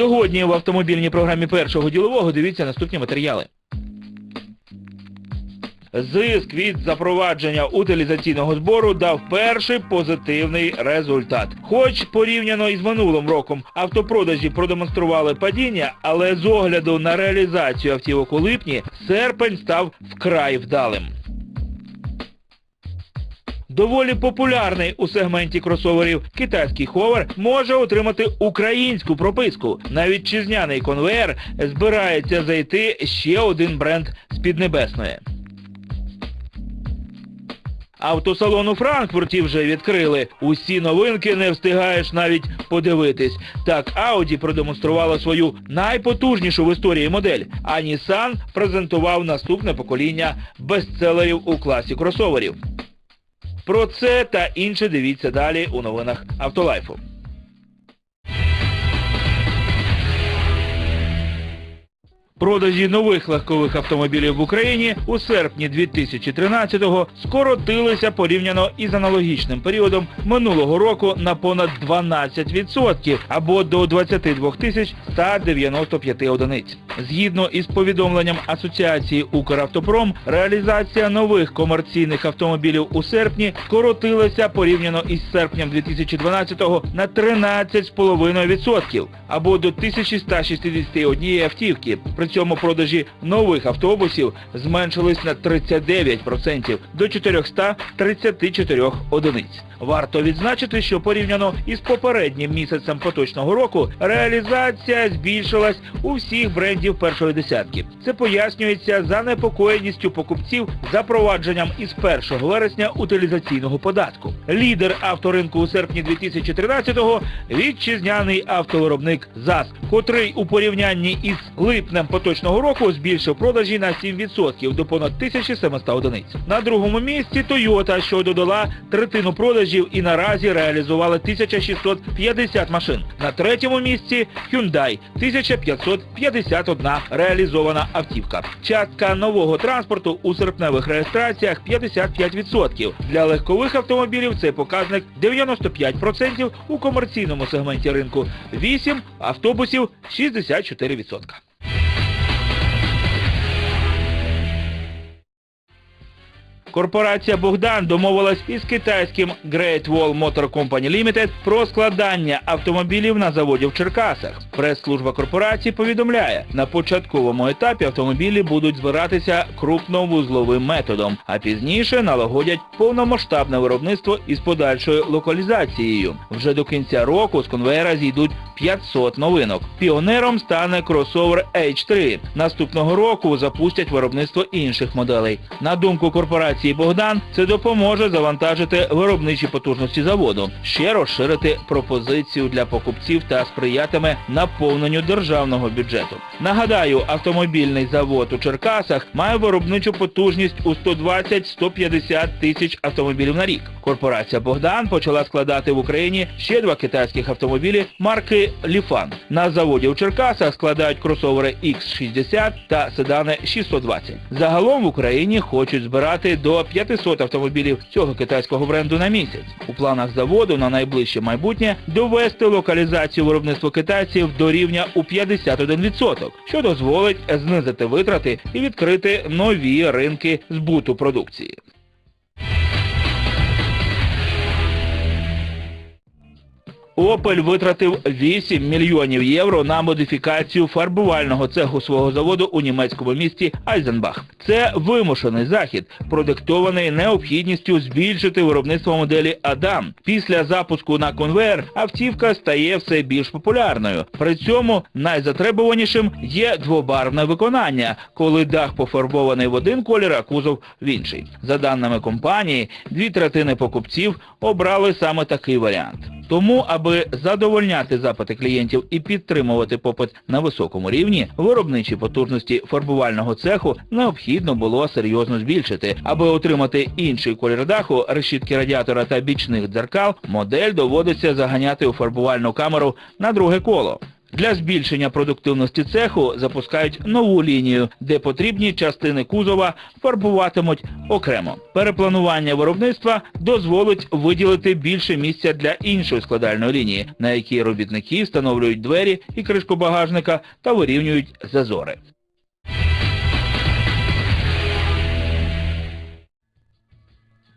Сьогодні в автомобільній програмі першого ділового дивіться наступні матеріали. Зиск від запровадження утилізаційного збору дав перший позитивний результат. Хоч порівняно із минулим роком автопродажі продемонстрували падіння, але з огляду на реалізацію автівок у липні серпень став вкрай вдалим. Доволі популярний у сегменті кросоверів китайський ховер може отримати українську прописку. На вітчизняний конвеєр збирається зайти ще один бренд з Піднебесної. Автосалон у Франкфурті вже відкрили. Усі новинки не встигаєш навіть подивитись. Так Audi продемонструвала свою найпотужнішу в історії модель, а Nissan презентував наступне покоління бестселерів у класі кросоверів. Про це та інше дивіться далі у новинах Автолайфу. Продажі нових легкових автомобілів в Україні у серпні 2013-го скоротилися порівняно із аналогічним періодом минулого року на понад 12% або до 22 тисяч 195 одиниць. Згідно із повідомленням Асоціації Укравтопром, реалізація нових комерційних автомобілів у серпні скоротилася порівняно із серпнем 2012-го на 13,5% або до 1161 автівки. Цьому продажі нових автобусів зменшились на 39% до 434 одиниць. Варто відзначити, що порівняно із попереднім місяцем поточного року реалізація збільшилась у всіх брендів першої десятки. Це пояснюється занепокоєністю покупців запровадженням із 1 вересня утилізаційного податку. Лідер авторинку у серпні 2013-го – вітчизняний автовиробник ЗАЗ, котрий у порівнянні із липнем поточного року збільшив продажі на 7% до понад 1700 одиниць. На другому місці Toyota, що додала третину продажів і наразі реалізували 1650 машин. На третьому місці Hyundai 1551 реалізована автівка. Частка нового транспорту у серпневих реєстраціях 55%. Для легкових автомобілів цей показник 95%, у комерційному сегменті ринку 8%, автобусів 64%. Корпорація Богдан домовилась із китайським Great Wall Motor Company Limited про складання автомобілів на заводі в Черкасах. Прес-служба корпорації повідомляє, на початковому етапі автомобілі будуть збиратися крупновузловим методом, а пізніше налагодять повномасштабне виробництво із подальшою локалізацією. Вже до кінця року з конвейера зійдуть 500 новинок. Піонером стане кросовер H3. Наступного року запустять виробництво інших моделей. На думку корпорації Богдан, це допоможе завантажити виробничі потужності заводу, ще розширити пропозицію для покупців та сприятиме наповненню державного бюджету. Нагадаю, автомобільний завод у Черкасах має виробничу потужність у 120-150 тисяч автомобілів на рік. Корпорація Богдан почала складати в Україні ще два китайських автомобілі марки Ліфан. На заводі у Черкасах складають кросовери X60 та седани 620. Загалом в Україні хочуть збирати до 500 автомобілів цього китайського бренду на місяць. У планах заводу на найближче майбутнє довести локалізацію виробництва китайців до рівня у 51%, що дозволить знизити витрати і відкрити нові ринки збуту продукції. Opel витратив 8 мільйонів євро на модифікацію фарбувального цеху свого заводу у німецькому місті Айзенбах. Це вимушений захід, продиктований необхідністю збільшити виробництво моделі Адам. Після запуску на конвейер автівка стає все більш популярною. При цьому найзатребуванішим є двобарвне виконання, коли дах пофарбований в один колір, а кузов в інший. За даними компанії, дві третини покупців обрали саме такий варіант. Тому, аби задовольняти запити клієнтів і підтримувати попит на високому рівні, виробничі потужності фарбувального цеху необхідно було серйозно збільшити. Аби отримати інший колір даху, решітки радіатора та бічних дзеркал, модель доводиться заганяти у фарбувальну камеру на друге коло. Для збільшення продуктивності цеху запускають нову лінію, де потрібні частини кузова фарбуватимуть окремо. Перепланування виробництва дозволить виділити більше місця для іншої складальної лінії, на якій робітники встановлюють двері і кришку багажника та вирівнюють зазори.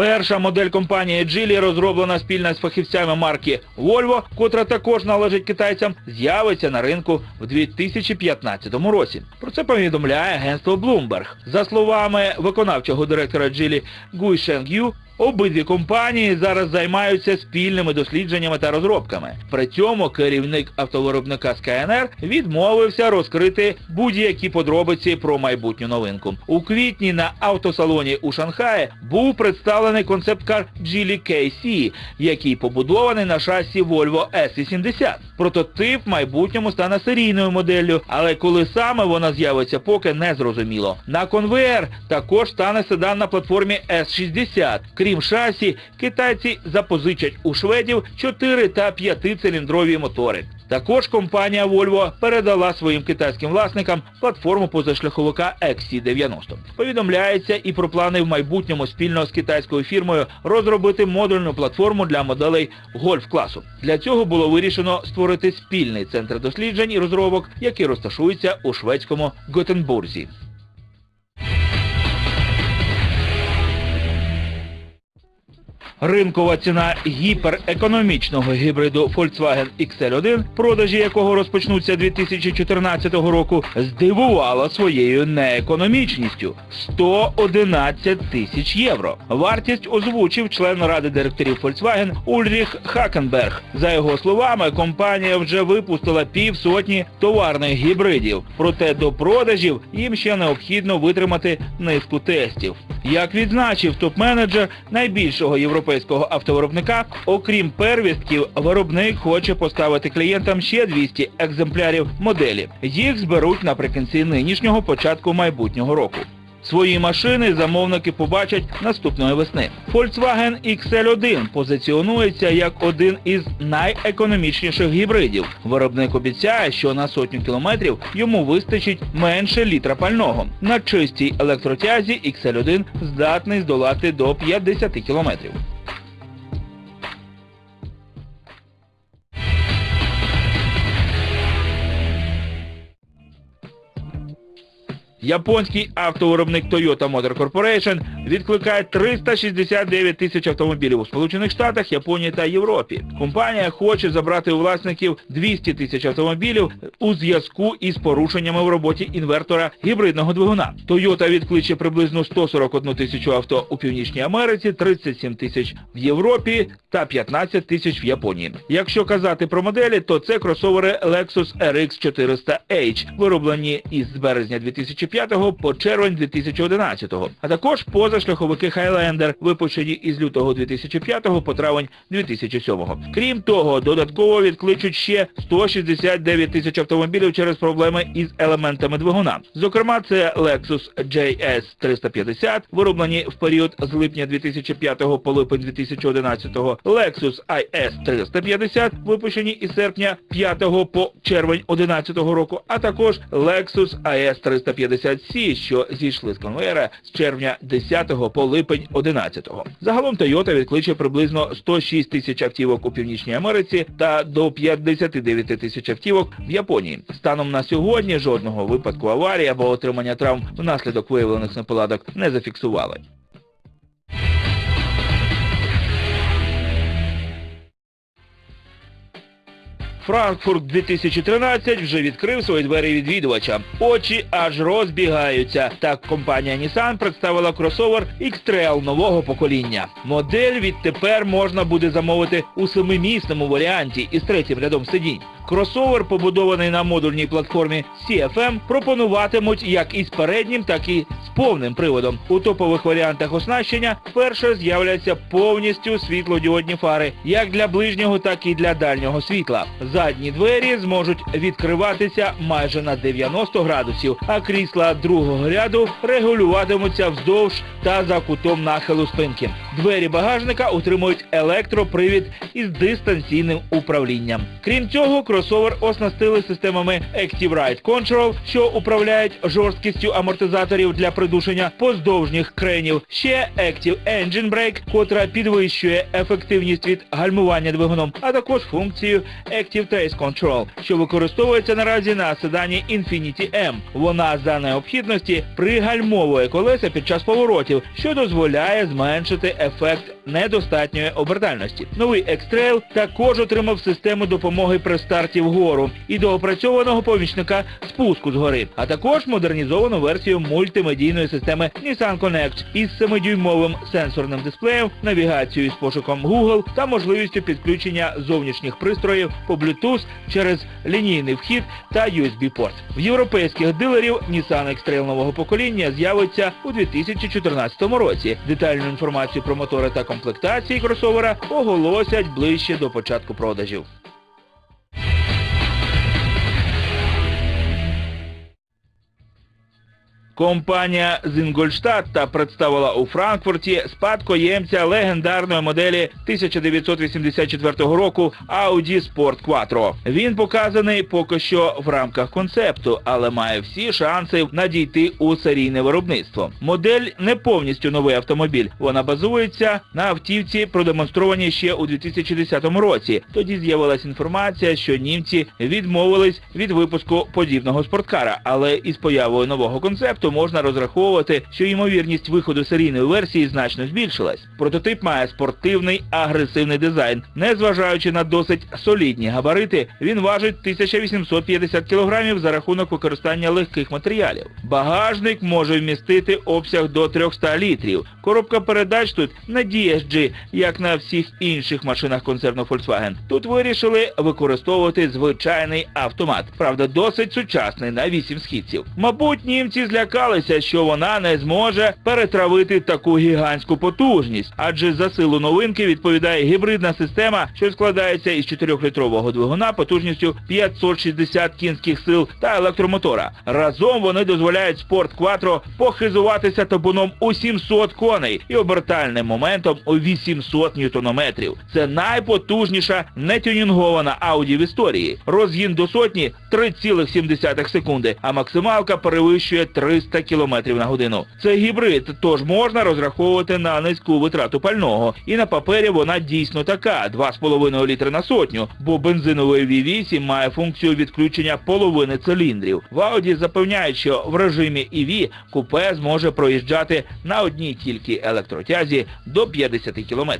Перша модель компанії Geely, розроблена спільно з фахівцями марки Volvo, котра також належить китайцям, з'явиться на ринку в 2015 році. Про це повідомляє агентство Bloomberg. За словами виконавчого директора Geely Гуй Шенг'ю, Обидві компанії зараз займаються спільними дослідженнями та розробками. При цьому керівник автовиробника Skyner відмовився розкрити будь-які подробиці про майбутню новинку. У квітні на автосалоні у Шанхаї був представлений концепт-кар Geely KC, який побудований на шасі Volvo S80. Прототип в майбутньому стане серійною моделлю, але коли саме вона з'явиться, поки не зрозуміло. На конвеєр також стане седан на платформі S60. Крім шасі, китайці запозичать у шведів 4 та 5-циліндрові мотори. Також компанія Volvo передала своїм китайським власникам платформу позашляховика XC90. Повідомляється і про плани в майбутньому спільно з китайською фірмою розробити модульну платформу для моделей гольф-класу. Для цього було вирішено створити спільний центр досліджень і розробок, який розташується у шведському Готенбурзі. Ринкова ціна гіперекономічного гібриду Volkswagen XL1, продажі якого розпочнуться 2014 року, здивувала своєю неекономічністю 111 тисяч євро. Вартість озвучив член ради директорів Volkswagen Ульріх Хакенберг. За його словами, компанія вже випустила півсотні товарних гібридів. Проте до продажів їм ще необхідно витримати низку тестів. Як відзначив топ-менеджер найбільшого європейського автовиробника, окрім первістків, виробник хоче поставити клієнтам ще 200 екземплярів моделі. Їх зберуть наприкінці нинішнього початку майбутнього року. Свої машини замовники побачать наступної весни. Volkswagen XL1 позиціонується як один із найекономічніших гібридів. Виробник обіцяє, що на сотню кілометрів йому вистачить менше літра пального. На чистій електротязі XL1 здатний здолати до 50 кілометрів. Японський автовиробник Toyota Motor Corporation відкликає 369 тисяч автомобілів у Сполучених Штатах, Японії та Європі. Компанія хоче забрати у власників 200 тисяч автомобілів у зв'язку із порушеннями в роботі інвертора гібридного двигуна. Toyota відкличе приблизно 141 тисячу авто у Північній Америці, 37 тисяч в Європі та 15 тисяч в Японії. Якщо казати про моделі, то це кросовери Lexus RX 400H, вироблені із березня 2005 по червень 2011, а також позашляховики Highlander, випущені із лютого 2005 по травень 2007. Крім того, додатково відкличуть ще 169 тисяч автомобілів через проблеми із елементами двигуна. Зокрема, це Lexus JS 350, вироблені в період з липня 2005 по липень 2011, Lexus IS 350, випущені із серпня 5 по червень 2011 року, а також Lexus IS 350C, що зійшли з конвейера з червня 10 по липень 11. Загалом Toyota відкличе приблизно 106 тисяч автівок у Північній Америці та до 59 тисяч автівок в Японії. Станом на сьогодні жодного випадку аварії або отримання травм внаслідок виявлених неполадок не зафіксували. Франкфурт 2013 вже відкрив свої двері відвідувачам. Очі аж розбігаються. Так компанія Nissan представила кросовер X-Trail нового покоління. Модель відтепер можна буде замовити у семимісному варіанті із третім рядом сидінь. Кросовер, побудований на модульній платформі CFM, пропонуватимуть як із переднім, так і з повним приводом. У топових варіантах оснащення вперше з'являться повністю світлодіодні фари, як для ближнього, так і для дальнього світла. Задні двері зможуть відкриватися майже на 90 градусів, а крісла другого ряду регулюватимуться вздовж та за кутом нахилу спинки. Двері багажника утримують електропривід із дистанційним управлінням. Крім цього, кросовер оснастили системами Active Ride Control, що управляють жорсткістю амортизаторів для придушення поздовжніх кренів. Ще Active Engine Brake, котра підвищує ефективність від гальмування двигуном, а також функцію Active Trace Control, що використовується наразі на седані Infiniti M. Вона за необхідності пригальмовує колеса під час поворотів, що дозволяє зменшити affect недостатньої обертальності. Новий X-Trail також отримав систему допомоги при старті вгору і доопрацьованого помічника спуску згори, а також модернізовану версію мультимедійної системи Nissan Connect із 7-дюймовим сенсорним дисплеєм, навігацією з пошуком Google та можливістю підключення зовнішніх пристроїв по Bluetooth через лінійний вхід та USB-порт. В європейських дилерів Nissan X-Trail нового покоління з'явиться у 2014 році. Детальну інформацію про мотори та комплектації кросовера оголосять ближче до початку продажів. Компанія з Інгольштадта представила у Франкфурті спадкоємця легендарної моделі 1984 року Audi Sport Quattro. Він показаний поки що в рамках концепту, але має всі шанси надійти у серійне виробництво. Модель не повністю новий автомобіль. Вона базується на автівці, продемонстрованій ще у 2010 році. Тоді з'явилася інформація, що німці відмовились від випуску подібного спорткара, але із появою нового концепту можна розраховувати, що ймовірність виходу серійної версії значно збільшилась. Прототип має спортивний агресивний дизайн. Незважаючи на досить солідні габарити, він важить 1850 кг за рахунок використання легких матеріалів. Багажник може вмістити обсяг до 300 літрів. Коробка передач тут не DSG, як на всіх інших машинах концерну Volkswagen. Тут вирішили використовувати звичайний автомат. Правда, досить сучасний на 8 східців. Мабуть, німці злякалися, що вона не зможе перетравити таку гігантську потужність, адже за силу новинки відповідає гібридна система, що складається із 4-літрового двигуна потужністю 560 кінських сил та електромотора. Разом вони дозволяють Sport Quattro похизуватися табуном у 700 коней і обертальним моментом у 800 ньютонометрів. Це найпотужніша нетюнінгована Audi в історії. Розгін до сотні 3,7 секунди, а максималка перевищує 300 км на годину. Це гібрид, тож можна розраховувати на низьку витрату пального. І на папері вона дійсно така 2,5 літри на сотню, бо бензиновий V8 має функцію відключення половини циліндрів. В Audi запевняють, що в режимі EV купе зможе проїжджати на одній тільки електротязі до 50 км.